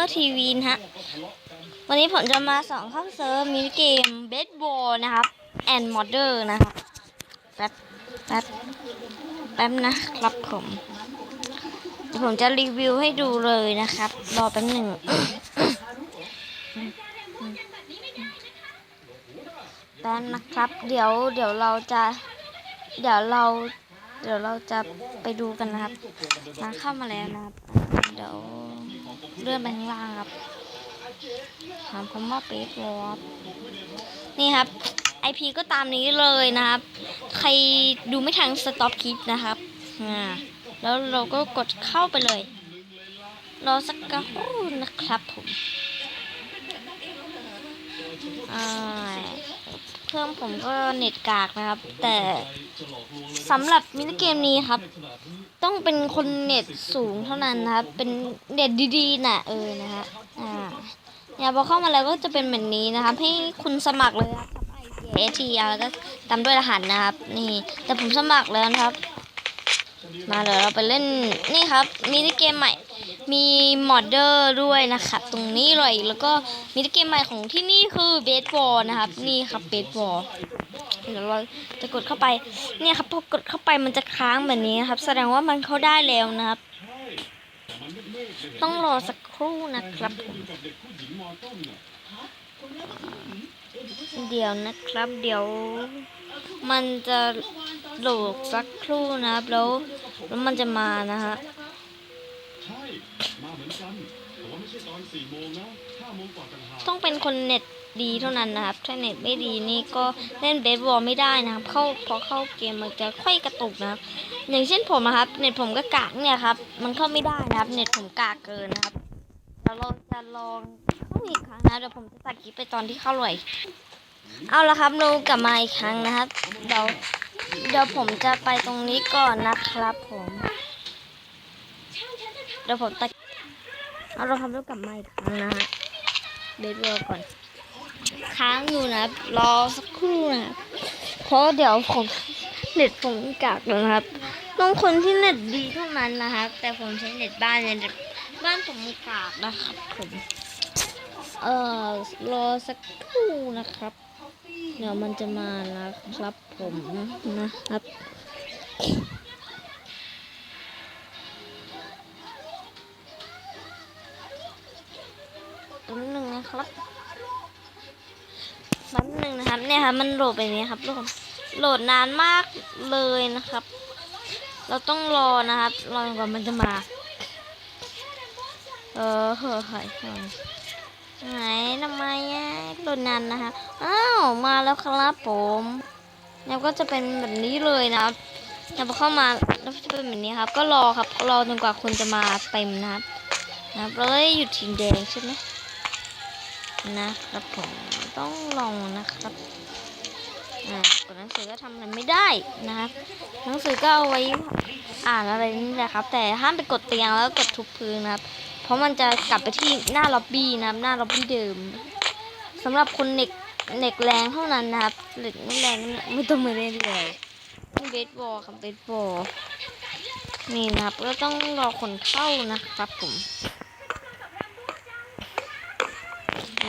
Gamer TV นะฮะ วันนี้ผมจะมาสอนเข้าเซิร์ฟมินิเกมเบสบอลนะครับ and modder นะครับแป๊บแป๊บแป๊บนะครับผมผมจะรีวิวให้ดูเลยนะครับ รอแป๊บหนึ่งแป๊บนะครับ เดี๋ยวเดี๋ยวเราจะ เดี๋ยวเรา เดี๋ยวเราจะไปดูกันนะครับมาเข้ามาแล้วนะครับ เดี๋ยวเลื่อนไปข้างล่างครับถามคำว่าเปซวอร์นี่ครับ IP ก็ตามนี้เลยนะครับ ใครดูไม่ทันสต็อปคลิปนะครับอ่าแล้วเราก็กดเข้าไปเลย รอสักกระหูนะครับผม เครื่องผมก็เน็ตกากนะครับ แต่สำหรับมินิเกมนี้ครับ ต้องเป็นคนเน็ตสูงเท่านั้นนะครับ เป็นเน็ตดีๆน่ะเออนะฮะอ่าเนี่ยพอเข้ามาแล้วก็จะเป็นแบบนี้นะครับ ให้คุณสมัครเลยครับไอเอทีแล้วก็ตามด้วยรหัสนะครับ นี่ แต่ผมสมัครแล้วนะครับ มาเดี๋ยวเราไปเล่นนี่ครับมินิเกมใหม่ มีมอดเดอร์ด้วยนะครับ ตรงนี้เลยแล้วก็มินิเกมใหม่ของที่นี่คือเบสบอลนะครับ นี่ครับเบสบอลเดี๋ยวเราจะกดเข้าไป เนี่ยครับพอกดเข้าไปมันจะค้างแบบนี้ครับ แสดงว่ามันเข้าได้แล้วนะครับ ต้องรอสักครู่นะครับผมเดี๋ยวนะครับ เดี๋ยว มันจะโหลดสักครู่นะครับแล้วแล้วมันจะมานะฮะ ใช่ มาเหมือนกัน แต่ว่าไม่ใช่ตอนสี่โมงนะห้าโมงกว่าต่างหากต้องเป็นคนเน็ตดีเท่านั้นนะครับ ถ้าเน็ตไม่ดีนี่ก็เล่นเบสบอลไม่ได้นะครับ เข้าพอเข้าเกมมันจะค่อยกระตุกนะครับ อย่างเช่นผมนะครับ เน็ตผมก็กากเนี่ยครับ มันเข้าไม่ได้นะครับ เน็ตผมกากเกินนะครับแล้วเราจะลองเข้าอีกครั้งนะเดี๋ยวผมจะตัดคลิปไปตอนที่เข้าเลย เอาละครับเรากลับมาอีกครั้งนะครับ เดี๋ยวเดี๋ยวผมจะไปตรงนี้ก่อนนะครับผม เดี๋ยวผมตัดเอาเราทำแล้วกลับมาอีกครั้งนะฮะเบสบอลก่อน ค้างอยู่นะรอสักครู่นะเพราะเดี๋ยวผมเน็ตผมกากนะครับต้องคนที่เน็ตดีเท่านั้นนะครับ แต่ผมใช้เน็ตบ้านเนี่ยเน็ตบ้านผมมีกากนะครับผมเอ่อรอสักครู่นะครับเดี๋ยวมันจะมานะครับผมนะครับ นะครับเนี่ยครับมันโหลดไปนี้ครับทุกคนโหลดนานมากเลยนะครับ เราต้องรอนะครับรอจนกว่ามันจะมา เออเฮ้ยเฮ้ยไหนทำไมอะโหลดนานนะคะอ้าวมาแล้วครับผมแล้วก็จะเป็นแบบนี้เลยนะครับแล้วพอเข้ามาแล้วจะเป็นแบบนี้ครับ ก็รอครับรอจนกว่าคนจะมาเต็มนะครับนะครับเราได้อยู่ทีมแดงใช่ไหม นะครับผมต้องลองนะครับอ่ากดหนังสือก็ทำอะไรไม่ได้นะครับหนังสือก็เอาไว้อ่านอะไรนี่แหละครับ แต่ห้ามไปกดเตียงแล้วกดทุบพื้นนะครับ เพราะมันจะกลับไปที่หน้าล็อบบี้นะครับ หน้าล็อบบี้เดิมสำหรับคนเน็กเน็กแรงเท่านั้นนะครับเน็กไม่แรงไม่ต้องมาเล่นเลยเบสบอลครับเบสบอลนี่นะครับก็ต้องรอคนเข้านะครับผม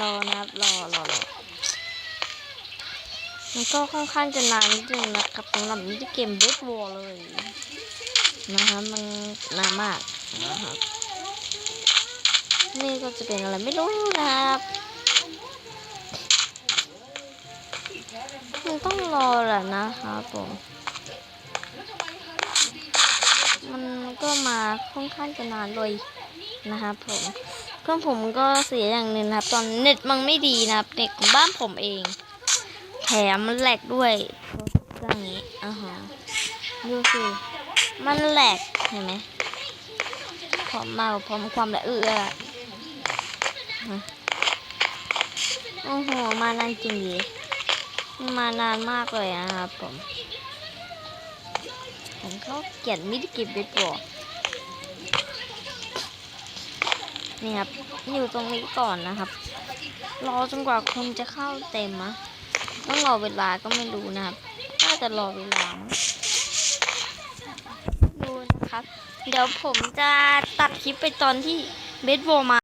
รอนะครับรอรอรอมันก็ค่อนข้างจะนานนิดนึงนะครับสำหรับมินิเกมเบสบอลเลยนะครับมันนานมากนะครับนี่ก็จะเป็นอะไรไม่รู้นะครับมันต้องรอแหละนะครับผมมันก็มาค่อนข้างจะนานเลยนะครับผม เครื่องผมก็เสียอย่างหนึ่งครับ ตอนเน็ตมันไม่ดีนะครับเน็ตของบ้านผมเอง แถมมันแหลกด้วยเครื่องนี้อ่าฮะดูสิมันแหลกเห็นไหมพร้อมเมาพร้อมความละเอืออะโอ้โห มานานจริงดิมานานมากเลยนะครับผมผมเขาเขียนมิดกิบเบสบอล นี่ครับ อยู่ตรงนี้ก่อนนะครับ รอจนกว่าคนจะเข้าเต็มอะต้องรอเวลาก็ไม่รู้นะครับ น่าจะรอเวลา ดูนะครับ เดี๋ยวผมจะตัดคลิปไปตอนที่เบสบอลมา